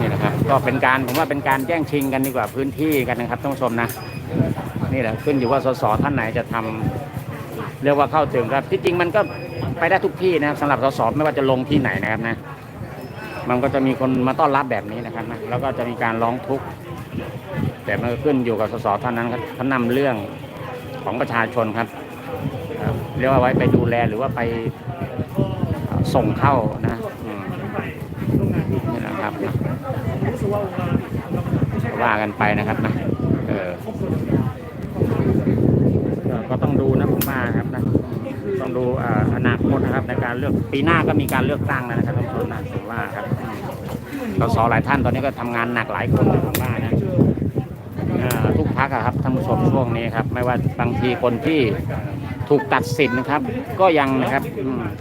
นี่นะครับ ก็เป็นการผมว่าเป็นการแย่งชิงกันดีกว่าพื้นที่กันนะครับท่านผู้ชมนะ นี่แหละขึ้นอยู่ว่าสสท่านไหนจะทำเรียกว่าเข้าถึงครับที่จริงมันก็ไปได้ทุกที่นะครับสำหรับสสไม่ว่าจะลงที่ไหนนะครับนะ มันก็จะมีคนมาต้อนรับแบบนี้นะครับนะแล้วก็จะมีการร้องทุกข์แต่มันก็ขึ้นอยู่กับสสท่านนั้นครับท่านนำเรื่องของประชาชนครับเรียกว่าไว้ไปดูแลหรือว่าไปส่งเข้านะนี่แหละครับนะ ว่ากันไปนะครับนะเออก็ต้องดูนะผมว่าครับนะต้องดูอนาคตนะครับ ในการเลือกปีหน้าก็มีการเลือกตั้งแล้วนะครับท่านผู้ชมนะผมว่าครับสสหลายท่านตอนนี้ก็ทำงานหนักหลายคนนะผมว่านะทุกพักครับท่านผู้ชมช่วงนี้ครับ ไม่ว่าบางทีคนที่ถูกตัดสินนะครับ ก็ยังนะครับ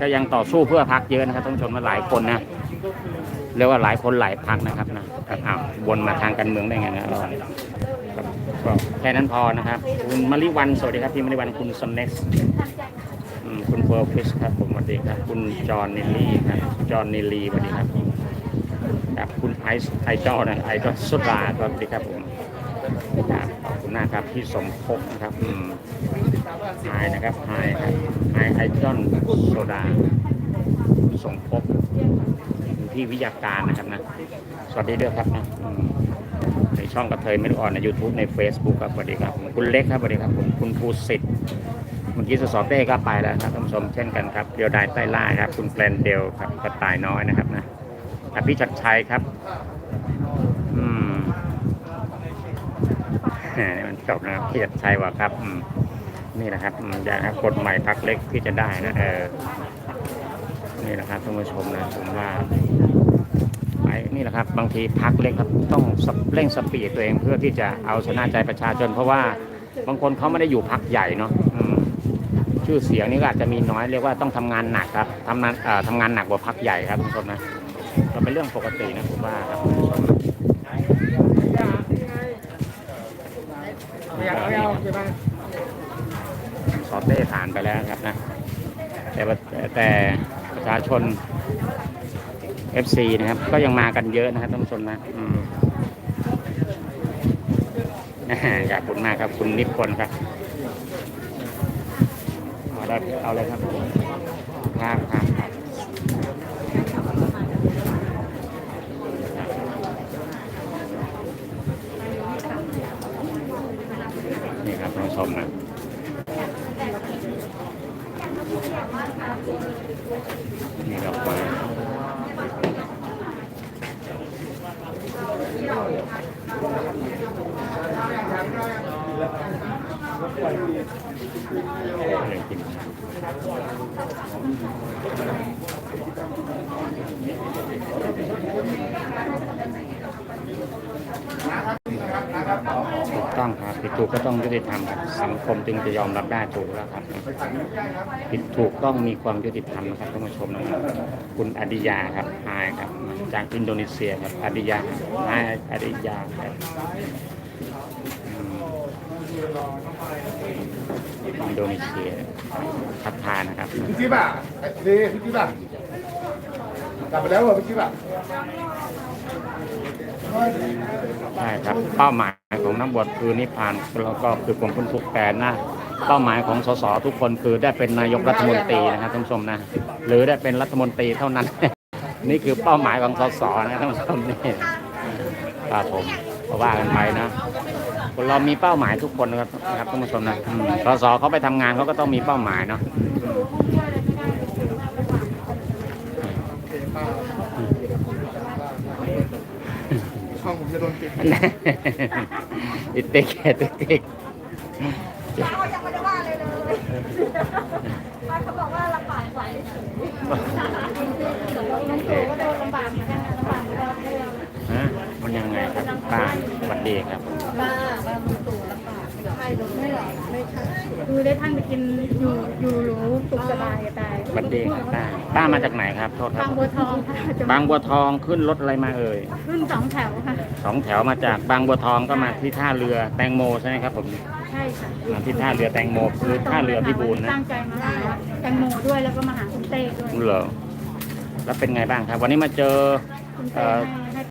ก็ยังต่อสู้เพื่อพักเยอะนะครับท่านผู้ชมมาหลายคนนะ เรียกว่าหลายคนหลายพักนะครับนะครับอ้าววนมาทางการเมืองได้ไงนะครับก็แค่นั้นพอนะครับ คุณมาริวันสวัสดีครับพี่มาริวันคุณสเน็กคุณเฟิร์ฟิชครับผมสวัสดีครับ คุณจอห์นนิลลี่ครับจอห์นนิลลี่สวัสดีครับครับคุณไอซ์ไอจอนะไอจอสุดาสวัสดีครับผมครับขอบคุณมากครับที่สมภพนะครับอืมไฮนะครับไฮครับไฮไอจอนโซดาสมภพ ที่วิทยาการนะครับนะ สวัสดีด้วยครับนะในช่องกระเทยไม่รู้อ่อนใน YouTube ใน Facebook ครับสวัสดีครับคุณเล็กครับสวัสดีครับผมคุณภูสิทธิ์เมื่อกี้สสเต้ก็ไปแล้วครับท่านผู้ชมเช่นกันครับเดียวดายใต้ล่าครับ คุณแปลนเดลครับกระต่ายน้อยนะครับนะอภิชัดชัยครับ อืมแหมมันจบนะครับเพียรชัยว่าครับ อืมนี่นะครับอยางครับกฎใหม่พักเล็กที่จะได้นะเออ นี่แหละครับท่านผู้ชมนะผมว่าไอ้นี่แหละครับ บางทีพักเล็กครับต้องเร่งสปีดตัวเองเพื่อที่จะเอาชนะใจประชาชน เพราะว่าบางคนเขาไม่ได้อยู่พักใหญ่เนาะชื่อเสียงนี่ก็อาจจะมีน้อยเรียกว่าต้องทำงานหนักครับทำงานทำงานหนักกว่าพักใหญ่ครับท่านผู้ชมนะก็เป็นเรื่องปกตินะผมว่าครับท่านผู้ชมไม่เอสอบเต้ผ่านไปแล้วครับนะแต่แต่ ประชาชน FC นะครับ ก็ยังมากันเยอะนะครับท่านผู้ชมนะขอบคุณมากครับ คุณนิพนธ์ครับเอาได้เอาเลยครับครับครับครับนี่ครับท่านผู้ชมนะ นี่ดอกไม้เลยกินถูก ต้องครับผิดถูกก็ต้องยุติธรรมครับสังคมจึงจะยอมรับได้ถูกแล้วครับผิดถูกต้องมีความยุติธรรมนะครับท่านผู้ชมนะครับคุณอดิยาครับไฮครับ จากอินโดนีเซียครับอดิยาไฮอดิยาครับอินโดนีเซียทักทานะครับพี่จิ๊บอะดีพี่จิ๊บอะกลับไปแล้วเหรอพี่จิ๊บอะ ใช่ครับเป้าหมายของนักบวชคือนิพพานแล้วก็คือความพ้นทุกข์แต่นะเป้าหมายของสสทุกคนคือได้เป็นนายกรัฐมนตรีนะครับท่านผู้ชมนะหรือได้เป็นรัฐมนตรีเท่านั้น นี่คือเป้าหมายของสสนะท่านผู้ชมนี่ครับผมก็ว่ากันไปนะเรามีเป้าหมายทุกคนนะครับท่านผู้ชมนะสสเขาไปทำงานเขาก็ต้องมีเป้าหมายเนาะ ช่องผมจะโดนปิดอิติกอิติกเขายังไม่ได้ว่าอะไรเลยเขาบอกว่าลำบากกว่าเฉยๆมันสูงก็โดนลำบากเหมือนกันนะลำบากเหมือนกันเลยฮะมันยังไงครับป้าสวัสดีครับบ้าบ้ามันสูงลำบากใช่ หรือไม่หรอไม่ใช่คือได้ท่านไปกินอยู่อยู่หรูสุขสบายจะตายสวัสดีครับป้าป้ามาจากไหนครับโทษครับบางบัวทองค่ะจะบางบัวทองขึ้นรถอะไรมาเอ่ยขึ้นสองแถวค่ะ สองแถวมาจากบางบัวทองก็มาที่ท่าเรือแตงโมใช่ไหมครับผมใช่ค่ะมาที่ท่าเรือแตงโมคือท่าเรือพิบูลนะตั้งใจมาหาแตงโมด้วยแล้วก็มาหาคุณเต้ด้วยเหรอแล้วเป็นไงบ้างครับ วันนี้มาเจอคุณเอ่เต้อให้